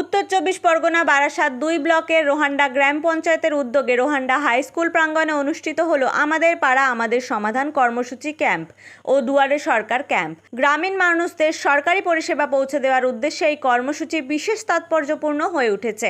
উত্তর চব্বিশ পরগনা বারাসাত দুই ব্লকের রোহান্ডা গ্রাম পঞ্চায়েতের উদ্যোগে রোহান্ডা হাই স্কুল প্রাঙ্গণে অনুষ্ঠিত হলো আমাদের পাড়া, আমাদের সমাধান কর্মসূচি ক্যাম্প ও দুয়ারে সরকার ক্যাম্প। গ্রামীণ মানুষদের সরকারি পরিষেবা পৌঁছে দেওয়ার উদ্দেশ্যে এই কর্মসূচি বিশেষ তাৎপর্যপূর্ণ হয়ে উঠেছে।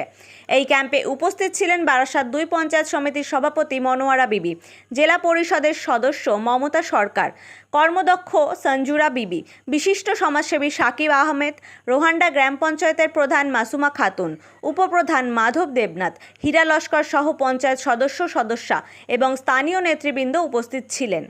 এই ক্যাম্পে উপস্থিত ছিলেন বারাসাত দুই পঞ্চায়েত সমিতির সভাপতি মনোয়ারা বিবি, জেলা পরিষদের সদস্য মমতা সরকার, কর্মদক্ষ সঞ্জুরা বিবি, বিশিষ্ট সমাজসেবী সাকিব আহমেদ, রোহান্ডা গ্রাম পঞ্চায়েতের প্রধান মাসুমা খাতুন, উপপ্রধান মাধব দেবনাথ, হীরা লস্কর সহ পঞ্চায়েত সদস্য সদস্যা এবং স্থানীয় নেতৃবৃন্দ উপস্থিত ছিলেন।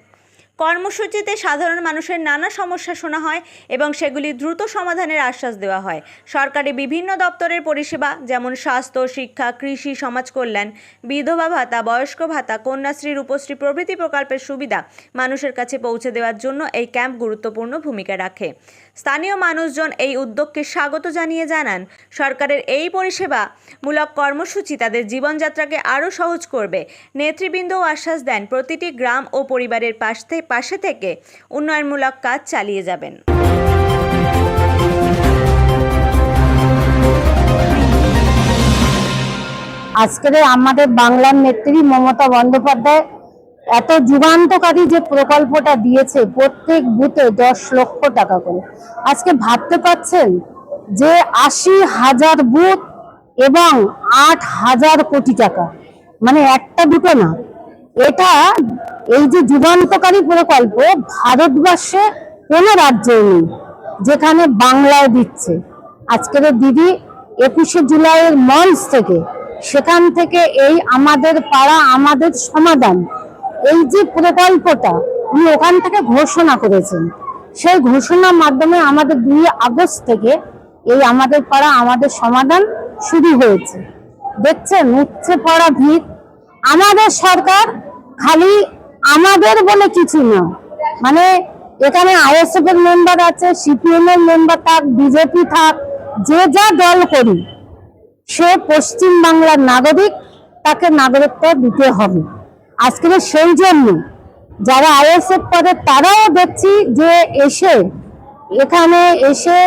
কর্মসূচিতে সাধারণ মানুষের নানা সমস্যা শোনা হয় এবং সেগুলি দ্রুত সমাধানের আশ্বাস দেওয়া হয়। সরকারি বিভিন্ন দপ্তরের পরিষেবা, যেমন স্বাস্থ্য, শিক্ষা, কৃষি সমাজ কল্যাণ বিধবা ভাতা, বয়স্ক ভাতা কন্যাশ্রী রূপশ্রী প্রভৃতি প্রকল্পের সুবিধা মানুষের কাছে পৌঁছে দেওয়ার জন্য এই ক্যাম্প গুরুত্বপূর্ণ ভূমিকা রাখে। স্থানীয় মানুষজন এই উদ্যোগকে স্বাগত জানিয়ে জানান, সরকারের এই পরিষেবা মূলক কর্মসূচি তাদের জীবনযাত্রাকে আরও সহজ করবে। নেতৃবৃন্দও আশ্বাস দেন, প্রতিটি গ্রাম ও পরিবারের পাশ থে- পাশে থেকে উন্নয়নমূলক কাজ চালিয়ে যাবেন। আজকের আমাদের বাংলার নেত্রী মমতা বন্দ্যোপাধ্যায় এত যুগান্তকারী যে প্রকল্পটা দিয়েছে, প্রত্যেক বুথে দশ লক্ষ টাকা করে। আজকে ভাবতে পারছেন যে আশি হাজার বুথ এবং আট হাজার কোটি টাকা। মানে একটা দুটো না। এটা এই যে যুগান্তকারী প্রকল্প ভারতবর্ষে কোনো রাজ্যে নেই, যেখানে বাংলায় দিচ্ছে। আজকের দিদি একুশে জুলাইয়ের মঞ্চ থেকে, সেখান থেকে এই আমাদের পাড়া, আমাদের সমাধান এই যে প্রকল্পটা উনি ওখান থেকে ঘোষণা করেছেন। সেই ঘোষণার মাধ্যমে আমাদের দুই আগস্ট থেকে এই আমাদের পাড়া, আমাদের সমাধান শুরু হয়েছে। দেখছেন উচ্চে পড়া ভিড়। আমাদের সরকার খালি আমাদের বলে কিছু না। মানে এখানে আইএসএফ এর মেম্বার আছে সিপিএম এর মেম্বার থাক বিজেপি থাক, যে যা দল করি, সে পশ্চিম বাংলার নাগরিক, তাকে নাগরিকত্ব দিতে হবে। আজকে সেই জন্য যারা আইএসএফ করে, তারাও দেখছি যে এসে, এখানে এসে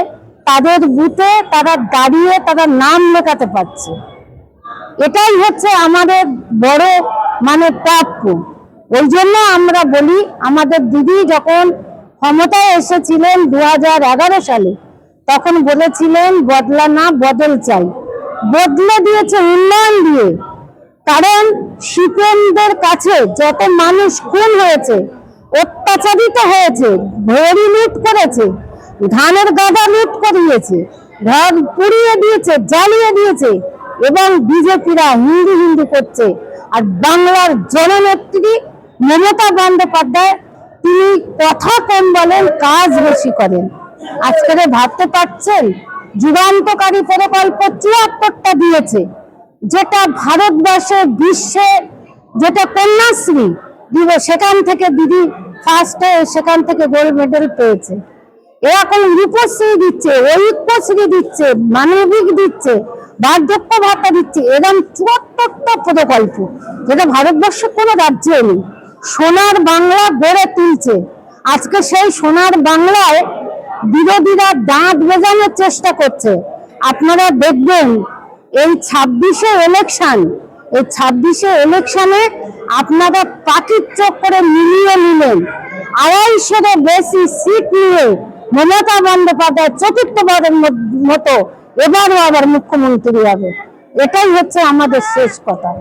তাদের বুথে তারা দাঁড়িয়ে তারা নাম লেখাতে পারছে। এটাই হচ্ছে আমাদের বড় মানে প্রাপ্য। ওই জন্য আমরা বলি, আমাদের দিদি যখন ক্ষমতায় এসেছিলেন দু হাজার এগারো সালে, তখন বলেছিলেন, বদলা না, বদল চাই। বদলে দিয়েছে, উন্নয়ন দিয়ে। কারণ সিপিএমদের কাছে যত মানুষ খুন হয়েছে, অত্যাচারিত হয়েছে ভরি লুট করেছে, ধানের গাদা লুট করিয়েছে, ঘর পুড়িয়ে দিয়েছে, জ্বালিয়ে দিয়েছে, এবং বিজেপিরা হিন্দি হিন্দি করছে আর বাংলার জননেত্রী মমতা বন্দ্যোপাধ্যায়, তিনি কথা কম বলেন, কাজ বেশি করেন। আজকে ভাবতে পারছেন, যুগান্তকারী প্রকল্প চুয়াত্তরটা দিয়েছে, যেটা ভারতবর্ষে বিশ্বে যেটা কন্যাশ্রী দিব সেখান থেকে দিদি ফার্স্টে সেখান থেকে গোল্ড মেডেল পেয়েছে। এরকম রূপশ্রী দিচ্ছে ঐক্যশ্রী দিচ্ছে, মানবিক দিচ্ছে, বার্ধক্য ভাতা দিচ্ছে এরকম চুয়াত্তরটা প্রকল্প, যেটা ভারতবর্ষের কোনো রাজ্যে নেই। সোনার বাংলা গড়ে তুলছে। আজকে সেই সোনার বাংলায় বিরোধীরা দাঁত বেজানোর চেষ্টা করছে। আপনারা দেখবেন, এই ছাব্বিশে ইলেকশন এই ছাব্বিশে ইলেকশনে আপনারা পাখির করে মিলিয়ে নিলেন। আড়াইশোরও বেশি সিট নিয়ে মমতা বন্দ্যোপাধ্যায় চতুর্থবারের মত- এবারও আবার মুখ্যমন্ত্রী হবে। এটাই হচ্ছে আমাদের শেষ কথা।